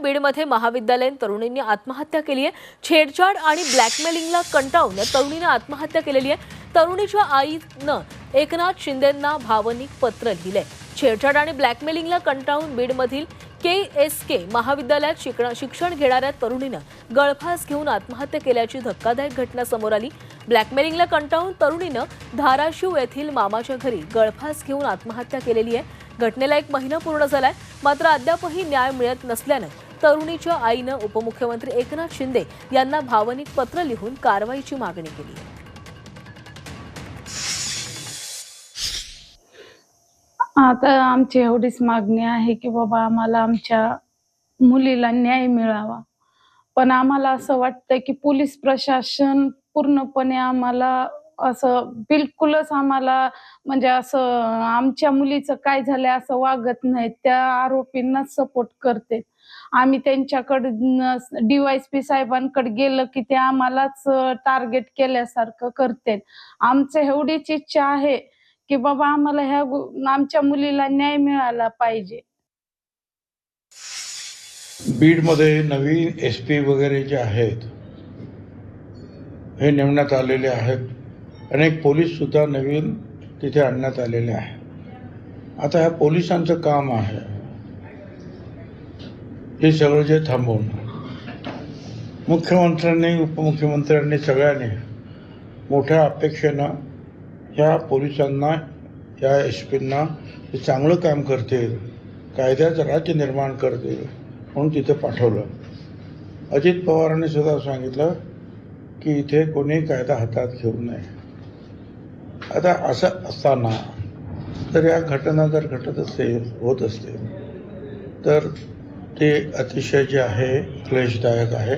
बीडमध्ये महाविद्यालयीन तरुणींनी आत्महत्या केली आहे. छेडछाड आणि ब्लॅकमेलिंगला कंटाळून या आत्महत्या केलेली आहे. तरुणीच्या आईनं एकनाथ शिंदेंना भावनिक पत्र लिहिले छेडछाड आणि ब्लॅकमेलिंगला कंटाळून बीडमधील के एस के महाविद्यालयात शिकण शिक्षण घेणाऱ्या तरुणीनं गळफास घेऊन आत्महत्या केल्याची धक्कादायक घटना समोर आली. ब्लॅकमेलिंगला कंटाळून तरुणीनं धाराशिव येथील मामाच्या घरी गळफास घेऊन आत्महत्या केलेली आहे. घटनेला एक महिना पूर्ण झालाय. मात्र अद्यापही न्याय मिळत नसल्यानं तरुणीच्या आईनं उपमुख्यमंत्री एकनाथ शिंदे यांना भावनिक पत्र लिहून कारवाईची मागणी केली. आता आमची एवढीच मागणी आहे की बाबा आम्हाला आमच्या मुलीला न्याय मिळावा. पण आम्हाला असं वाटतं की पोलीस प्रशासन पूर्णपणे आम्हाला असं बिलकुलच आम्हाला म्हणजे असं आमच्या मुलीचं काय झालंय असं वागत नाही त्या आरोपींना सपोर्ट करते. आम्ही त्यांच्याकडनं डीवायसपी साहेबांकडे गेलं की ते आम्हालाच टार्गेट केल्यासारखं करते. आमचं एवढीच इच्छा आहे की बाबा आम्हाला ह्या आमच्या मुलीला न्याय मिळाला पाहिजे. बीडमध्ये नवीन एस पी वगैरे जे आहेत हे नेमण्यात आलेले आहेत. अनेक पोलीससुद्धा नवीन तिथे आणण्यात आलेले आहे. आता ह्या पोलिसांचं काम आहे. हे सगळं जे थांबवणं मुख्यमंत्र्यांनी उपमुख्यमंत्र्यांनी सगळ्यांनी मोठ्या अपेक्षेनं ह्या पोलिसांना या एस पींना ते चांगलं काम करतील कायद्याचं राज्य निर्माण करतील म्हणून तिथे पाठवलं. अजित पवारांनी सुद्धा सांगितलं की इथे कोणी कायदा हातात घेऊ नये. आता असं असताना तर या घटना जर घटत असेल होत असतील तर ते अतिशय जे आहे क्लेशदायक आहे.